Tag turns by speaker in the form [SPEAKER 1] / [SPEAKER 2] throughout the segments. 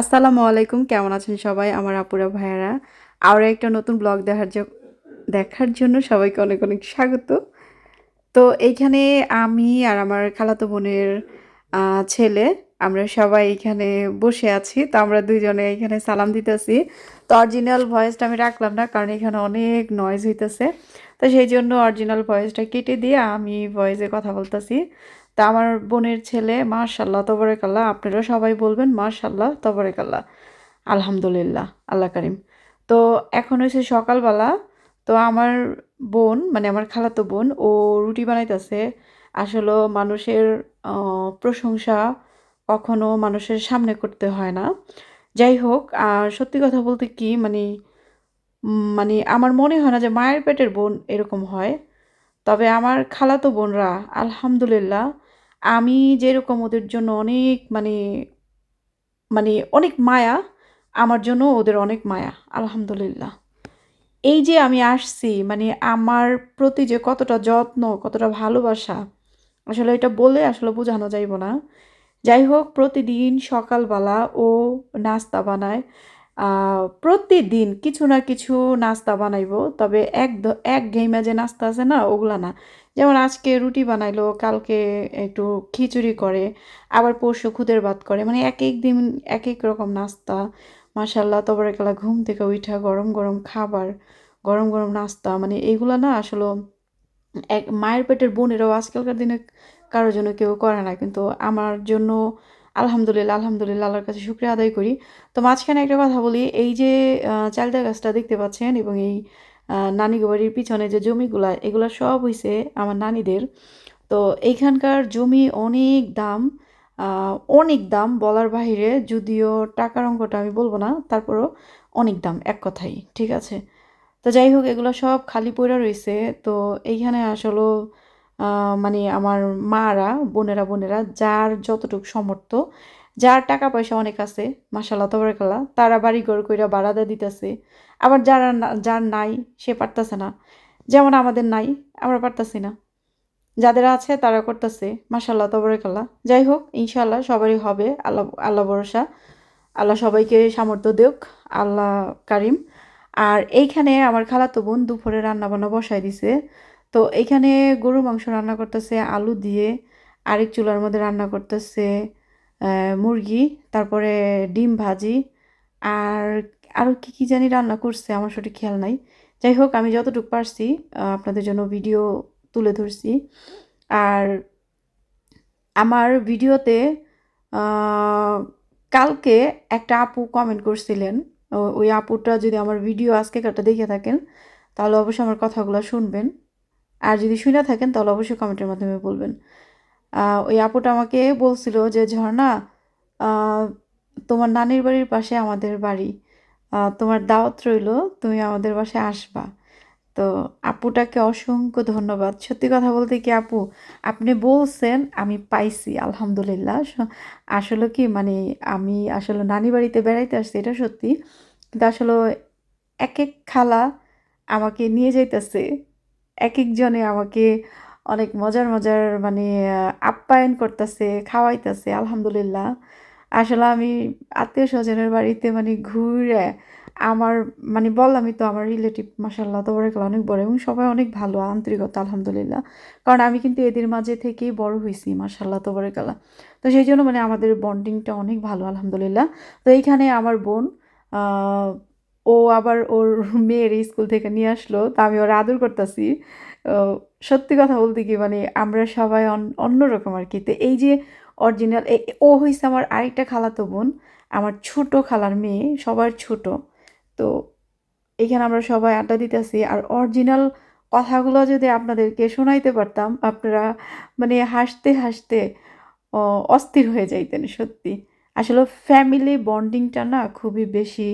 [SPEAKER 1] আসসালামু আলাইকুম, কেমন আছেন সবাই? আমার আপুরা ভাইয়ারা। আরও একটা নতুন ব্লগ দেখার দেখার জন্য সবাইকে অনেক অনেক স্বাগত। তো এইখানে আমি আর আমার খালাতো বোনের ছেলে, আমরা সবাই এখানে বসে আছি। তো আমরা দুইজনে এখানে সালাম দিতেছি। তো অরিজিনাল ভয়েসটা আমি রাখলাম না, কারণ এখানে অনেক নয়েজ হইতেছে। তো সেই জন্য অরিজিনাল ভয়েসটা কেটে দিয়ে আমি ভয়েসে কথা বলতেছি। তা আমার বোনের ছেলে মাশাল্লাহ তবরেকাল্লাহ আপনারা সবাই বলবেন মাশাল্লাহ তবরেকাল্লাহ আলহামদুলিল্লাহ, আল্লাহ কারিম। তো এখন হয়েছে সকালবেলা, তো আমার বোন মানে আমার খালাতো বোন, ও রুটি বানাইতেছে। আসলে মানুষের প্রশংসা কখনো মানুষের সামনে করতে হয় না। যাই হোক আর সত্যি কথা বলতে কি মানে মানে আমার মনে হয় না যে মায়ের পেটের বোন এরকম হয়। তবে আমার খালাতো বোনরা, আলহামদুলিল্লাহ আমি যেরকম ওদের জন্য অনেক মানে মানে অনেক মায়া, আমার জন্য ওদের অনেক মায়া, আলহামদুলিল্লাহ। এই যে আমি আসছি মানে আমার প্রতি যে কতটা যত্ন, কতটা ভালোবাসা, আসলে এটা বলে আসলে বোঝানো যাইব না। যাই হোক, প্রতিদিন সকালবেলা ও নাস্তা বানায়। প্রতিদিন কিছু না কিছু নাস্তা বানাইবো, তবে এক এক ঘেইমা যে নাস্তা আছে না, ওগুলা না। যেমন আজকে রুটি বানাইলো, কালকে একটু খিচুড়ি করে, আবার পরশু খুদের ভাত করে। মানে এক এক দিন, এক এক রকম নাস্তা মাসাল্লাহ তবরেকালা ঘুম থেকে উঠা গরম গরম খাবার, গরম গরম নাস্তা। মানে এইগুলা না আসলে এক, মায়ের পেটের বোনেরাও আজকালকার দিনে কারোর জন্য কেউ করে না। কিন্তু আমার জন্য আলহামদুলিল্লাহ আলহামদুলিল্লাহ আল্লাহর কাছে শুক্রিয়া আদায় করি। তো মাঝখানে একটা কথা বলি, এই যে চালতা গাছটা দেখতে পাচ্ছেন এবং এই নানি বাড়ির পিছনে যে জমিগুলা, এগুলা সব হইছে আমার নানিদের। তো এইখানকার জমি অনেক দাম অনেক দাম বলার বাইরে যদিও টাকার অঙ্কটা আমি বলব না, তারপরও অনেক দাম, এক কথাই, ঠিক আছে? তো যাই হোক, এগুলো সব খালি পড়ে রয়েছে তো এইখানে আসলে মানে আমার মারা, বোনেরা বোনেরা, যার যতটুকু সামর্থ্য যার টাকা পয়সা অনেক আছে মাসাল্লাহ তবরকাল্লাহ, তারা বাড়ি ঘর কইরা ভাড়াদা দিতেছে। আবার যারা যার নাই, সে পারতেছে না। যেমন আমাদের নাই, আমরা পারতাছি না। যাদের আছে, তারা করতেছে মাসাল্লাহ তবরকাল্লাহ। যাই হোক ইনশাল্লাহ সবারই হবে, আল্লাহ আল্লাহ ভরসা। আল্লাহ সবাইকে সামর্থ্য দেওক আল্লাহ কারিম। আর এইখানে আমার খালাতো বোন দুপুরে রান্না বান্না বসাই দিছে। তো এইখানে গরু মাংস রান্না করতেছে, আলু দিয়ে আরেক চুলার মধ্যে রান্না করতেছে। মুরগি, তারপরে ডিম ভাজি, আর আরও কি কি জানি রান্না করছে আমার সঠিক খেয়াল নাই। যাই হোক, আমি যতটুকু পারছি আপনাদের জন্য ভিডিও তুলে ধরছি। আর আমার ভিডিওতে কালকে একটা আপু কমেন্ট করছিলেন। ওই আপুটা যদি আমার ভিডিও আজকে কাটা দেখে থাকেন, তাহলে অবশ্যই আমার কথাগুলো শুনবেন। আর যদি শুনে থাকেন, তাহলে অবশ্যই কমেন্টের মাধ্যমে বলবেন। ওই আপুটা আমাকে বলছিল যে, ঝর্ণা তোমার নানির বাড়ির পাশে আমাদের বাড়ি। তোমার দাওয়াত রইল, তুমি আমাদের বাসায় আসবা। তো আপুটাকে অসংখ্য ধন্যবাদ। সত্যি কথা বলতে কি আপু, আপনি বলছেন, আমি পাইছি, আলহামদুলিল্লাহ। আসলে কি মানে আমি আসলে নানি বাড়িতে বেড়াইতে আসছি, এটা সত্যি। কিন্তু আসলে এক এক খালা আমাকে নিয়ে যাইতেছে এক একজনে আমাকে অনেক মজার মজার মানে আপ্যায়ন করতেছে, খাওয়াইতেছে, আলহামদুলিল্লাহ। আসলে আমি আত্মীয় স্বজনের বাড়িতে মানে ঘুরে আমার মানে বললামই তো আমার রিলেটিভ মাসাল্লাহ তবরেকাল্লাহ অনেক বড় এবং সবাই অনেক ভালো, আন্তরিকতা, আলহামদুলিল্লাহ। কারণ আমি কিন্তু এদের মাঝে থেকেই বড় হয়েছি মাসাল্লাহ তবরেকাল্লাহ তো সেই জন্য মানে আমাদের বন্ডিংটা অনেক ভালো, আলহামদুলিল্লাহ। তো এইখানে আমার বোন ও আবার ওর মেয়ের স্কুল থেকে নিয়ে আসলো, তা আমি ওর আদর করতেছি। সত্যি কথা বলতে কি মানে আমরা সবাই অন- অন্যরকম আর কি। তো এই যে অরিজিনাল ও হয়েছে আমার আরেকটা খালাতো বোন, আমার ছোট খালার মেয়ে, সবার ছোট। তো এখানে আমরা সবাই আড্ডা দিতেছি। আর অরিজিনাল কথাগুলো যদি আপনাদেরকে শোনাইতে পারতাম, আপনারা মানে হাসতে হাসতে অস্থির হয়ে যাইতেন সত্যি। আসলে ফ্যামিলি বন্ডিংটা না খুবই বেশি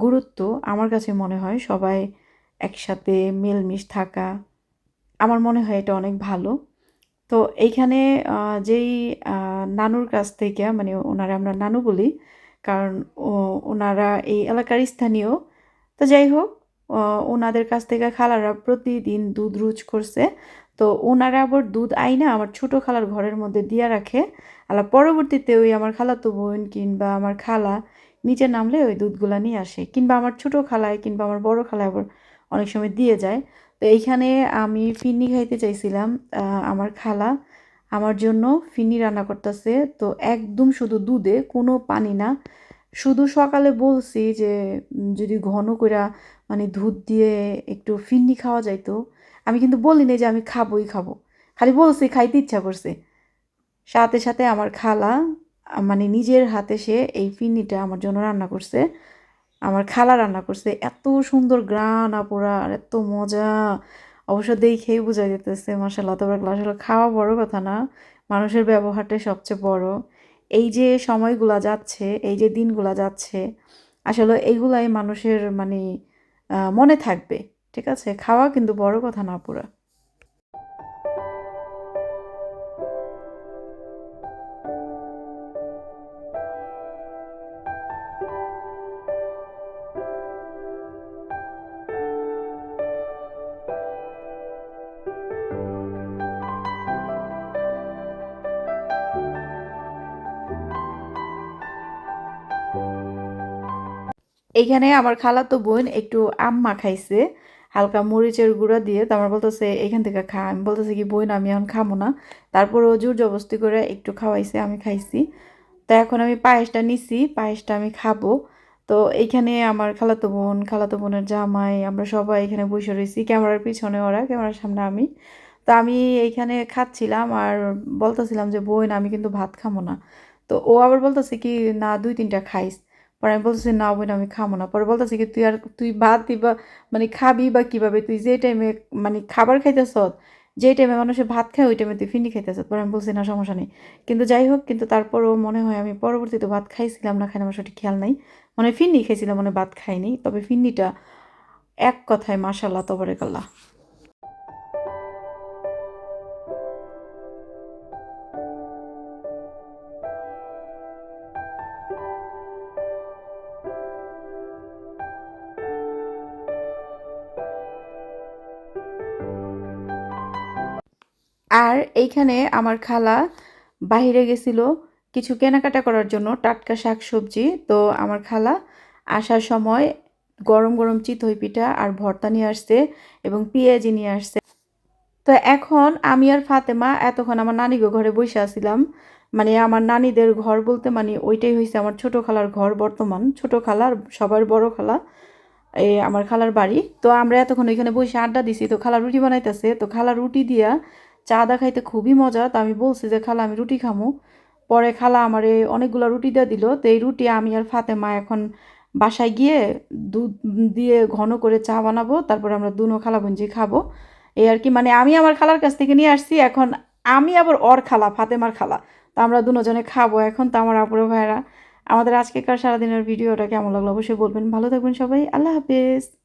[SPEAKER 1] গুরুত্ব। আমার কাছে মনে হয় সবাই একসাথে মিলমিশ থাকা আমার মনে হয় এটা অনেক ভালো। তো এইখানে যেই নানুর কাছ থেকে মানে ওনারা আমরা নানু বলি, কারণ ওনারা এই এলাকার স্থানীয়। তো যাই হোক ওনাদের কাছ থেকে খালারা প্রতিদিন দুধ রুচ করছে। তো ওনারা আবার দুধ আইনা আমার ছোট খালার ঘরের মধ্যে দিয়া রাখে। আলা পরবর্তীতে ওই আমার খালাতো বোন কিংবা আমার খালা নিচে নামলে ওই দুধগুলা নিয়ে আসে। কিংবা আমার ছোট খালায় কিংবা আমার বড় খালায় আবার অনেক সময় দিয়ে যায়। তো এইখানে আমি ফিন্নি খাইতে চাইছিলাম আমার খালা। আমার জন্য ফিন্নি রান্না করতেছে। তো একদম শুধু দুধে, কোনো পানি না। শুধু সকালে বলছি যে যদি ঘন কইরা মানে দুধ দিয়ে একটু ফিন্নি খাওয়া যাইতো। আমি কিন্তু বলি নাই যে আমি খাবোই খাব। খালি বলছি খাইতে ইচ্ছা করছে। সাথে সাথে আমার খালা মানে নিজের হাতে সে এই ফিন্নিটা আমার জন্য রান্না করছে। আমার খালা রান্না করছে। এত সুন্দর গ্রান আপুরা, আর এত মজা। অবশ্য দেখেই বোঝা যেতেছে মাসাল্লাহ তবরাক আসলে খাওয়া বড় কথা না? মানুষের ব্যবহারটাই সবচেয়ে বড়। এই যে সময়গুলা যাচ্ছে, এই যে দিনগুলা যাচ্ছে, আসলে এইগুলাই মানুষের মানে মনে থাকবে, ঠিক আছে? খাওয়া কিন্তু বড় কথা না পুরা এইখানে আমার খালাতো বোন একটু আম মাখাইছে হালকা মরিচের গুঁড়া দিয়ে। তো আমার বলতেছে, এখান থেকে খা। আমি বলতেছি কি, বোন, আমি এখন খাব না। তারপর ও জোর জবস্তি করে একটু খাওয়াইছে, আমি খাইছি। তো এখন আমি পায়েসটা নিছি, পায়েসটা আমি খাব। তো এইখানে আমার খালাতো বোন, খালাতো বোনের জামাই, আমরা সবাই এখানে বসে রয়েছি, ক্যামেরার পিছনে ওরা, ক্যামেরার সামনে আমি। তো আমি এইখানে খাচ্ছিলাম আর বলতেছিলাম যে, বোন, আমি কিন্তু ভাত খাব না। তো ও আবার বলতেছে কি, না, দুই, তিনটা খাইস। পরে আমি বলতেছি না বোন আমি খাব না পরে বলতেছি কি তুই আর, তুই ভাত দিবা মানে খাবি বা কীভাবে? তুই যে টাইমে মানে খাবার খাইতেছ যে টাইমে মানুষে ভাত খায়, ওই টাইমে তুই ফিন্নি খাইতেছ পরে আমি বলছি না, সমস্যা নেই। কিন্তু যাই হোক, কিন্তু তারপরও মনে হয় আমি পরবর্তীতে ভাত খাইছিলাম না খাই আমার সঠিক খেয়াল নাই। মানে ফিন্নি খাইছিলাম মানে ভাত খাইনি। তবে ফিন্নিটা এক কথায় মাশাল্লাহ তবরেকাল্লাহ। আর এইখানে আমার খালা বাইরে গেছিল কিছু কেনাকাটা করার জন্য টাটকা শাক সবজি। তো আমার খালা আসার সময় গরম গরম চিতই পিঠা আর ভর্তা নিয়ে আসছে এবং পেঁয়াজি নিয়ে আসছে। তো এখন আমি আর ফাতেমা এতক্ষণ আমার নানিগো ঘরে বসে আছিলাম। মানে আমার নানিদের ঘর বলতে মানে ওইটাই হয়েছে আমার ছোট খালার ঘর বর্তমান। ছোট খালার সবার বড় খালা এই আমার খালার বাড়ি। তো আমরা এতক্ষণ ওইখানে বসে আড্ডা দিছি, তো খালা রুটি বানাইতেছে। তো খালা রুটি দিয়া চা দা খাইতে খুবই মজা। তো আমি বলছি যে, খালা, আমি রুটি খামু। পরে খালা আমারে অনেকগুলো রুটি দিয়ে দিল। তো এই রুটি আমি আর ফাতেমা এখন বাসায় গিয়ে দুধ দিয়ে ঘন করে চা বানাবো। তারপরে আমরা দুনো খালা বোনজি খাব। এই আর কি মানে আমি আমার খালার কাছ থেকে নিয়ে আসছি। এখন আমি আবার ওর খালা, ফাতেমার খালা। তো আমরা দুজনে খাব এখন, তো আমার আপুরে ভাইরা আমাদের আজকেকার সারাদিনের ভিডিওটা কেমন লাগল অবশ্যই বলবেন। ভালো থাকবেন সবাই। আল্লাহ হাফেজ।